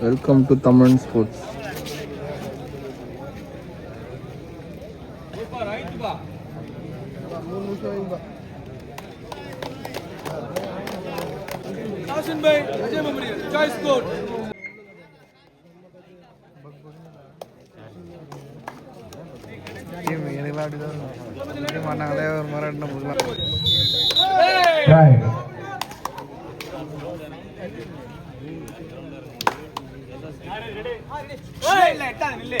Welcome to Tamil sports Hasan Bey, Ajay Memorial, choice code. எனக்குலாம் அப்படிதான் இருக்கும். பண்ணாங்களே ஒரு மரம் நம்மளுக்குலாம் Hey, இல்ல, எட்டாத, நில்லு.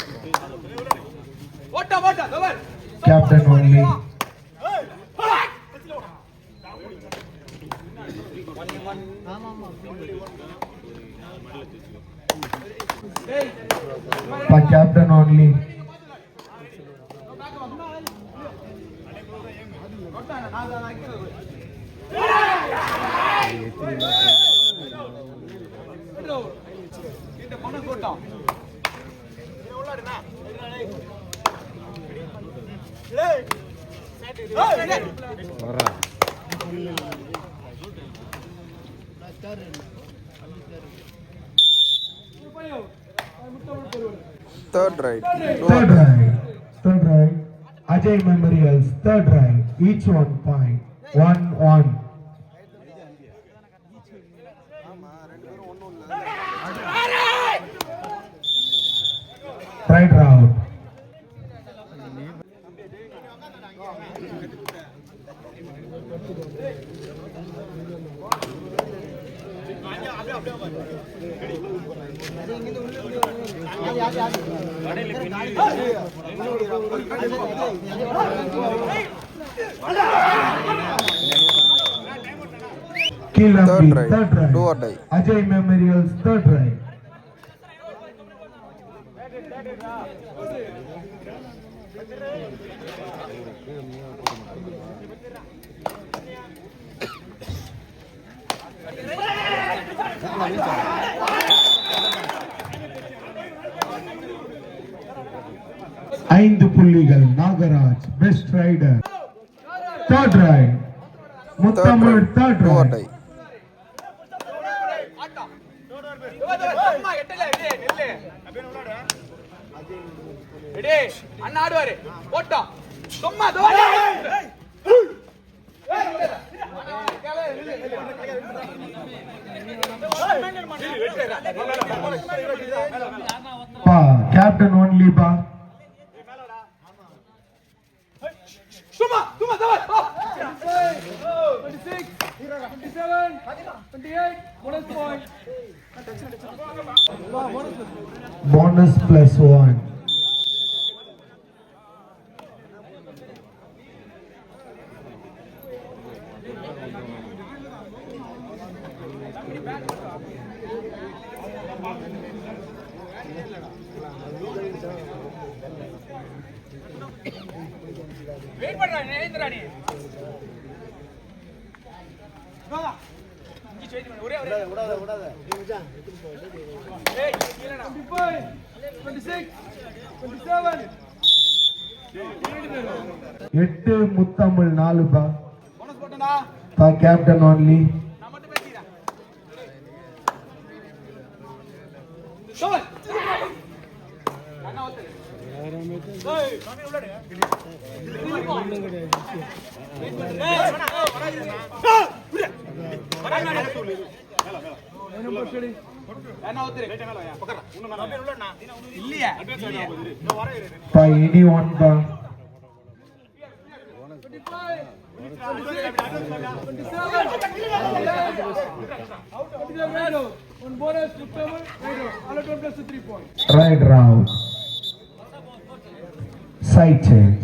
இந்த பொண்ணு கூட்டம். Third raid Third right. Third right. Ajay Memorials. Third right. Each one point. One one. Raid round Kill third drive, do or die. Ajay Memorial's third drive. ஐந்து புள்ளிகள் Nagaraj best raider third raid Muthamizh raid third raid ஆட்டம். விடு. அண்ணா ஆடுவாரு ஓட்டம் சும்மா தோட bonus plus one wait பண்றா நேந்திரா நீ எட்டு முத்தமிழ் நாலு பா. கேப்டன் ஒன்லி நான் ಇಡೀ ಒನ್ ಬಾ Right round. Side change.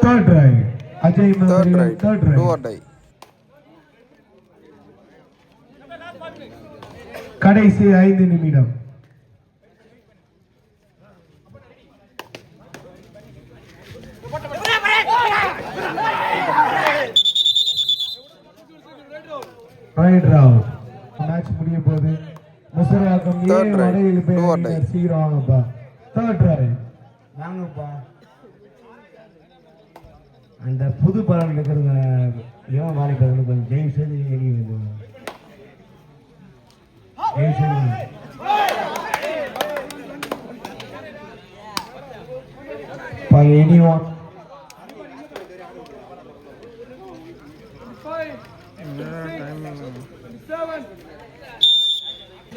Third right. Ajay Third Memorial, right. third Do or right. die. கடைசி ஐந்து நிமிடம் ரைட் ரவுண்ட் மேட்ச் முடிய போகுது முசராக்கம் ஏ. வடையில். பேர் சீக்கிரம் வாங்கப்பா தேர்ட் ரைட் வாங்கப்பா. அந்த புது படம் இருக்கிறவங்க இவன் வாலிபர்கள் கொஞ்சம் ஜெயம் செய்து எடி வந்து ஜெயம் செய்து by anyone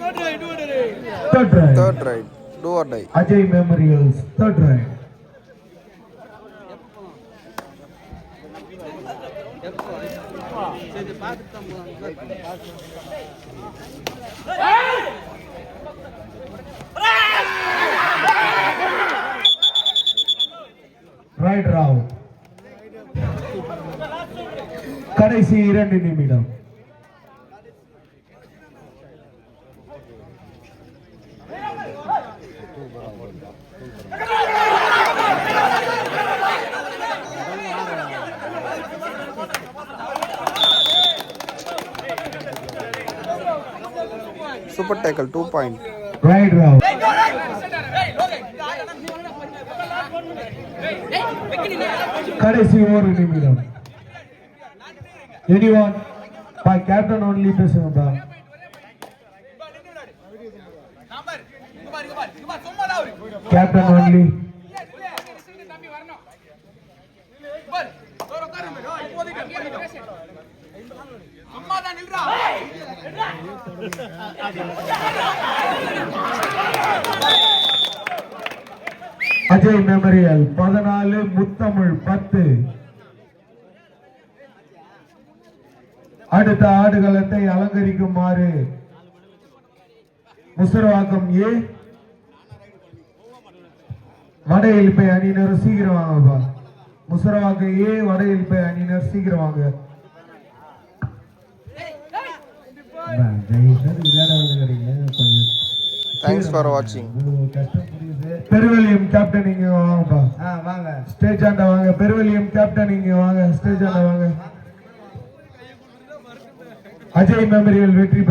third right Third right. Do or die. Ajay Memorials third right raid round கடைசி இரண்டு நிமிடம் super tackle two point raid round கடைசி ஒரு நிமிடம். எனிவான் பை கேப்டன் ஒன்லி பேசுங்கப்பா கேப்டன் ஒன்லி அஜய் மெமரியல் பதினாலு முத்தமிழ் பத்து. அடுத்த ஆடுகளத்தை அலங்கரிக்குமாறு முசரவாக்கம் ஏ. வட இல்பை அணியினர் சீக்கிரம் வாங்கப்பா முசரவாக்கம் ஏ வட இல்பை அணியினர் சீக்கிரம் வாங்க. உங்களுக்கு கஷ்டம் புரியுது. பெருவெளியம் கேப்டன் இங்க வாங்கப்பா வாங்க. ஸ்டேஜ் ஆண்ட வாங்க. பெருவெளியம் கேப்டன் இங்க வாங்க. ஸ்டேஜ் ஆண்ட வாங்க. அஜய் மெமரியல் வெற்றி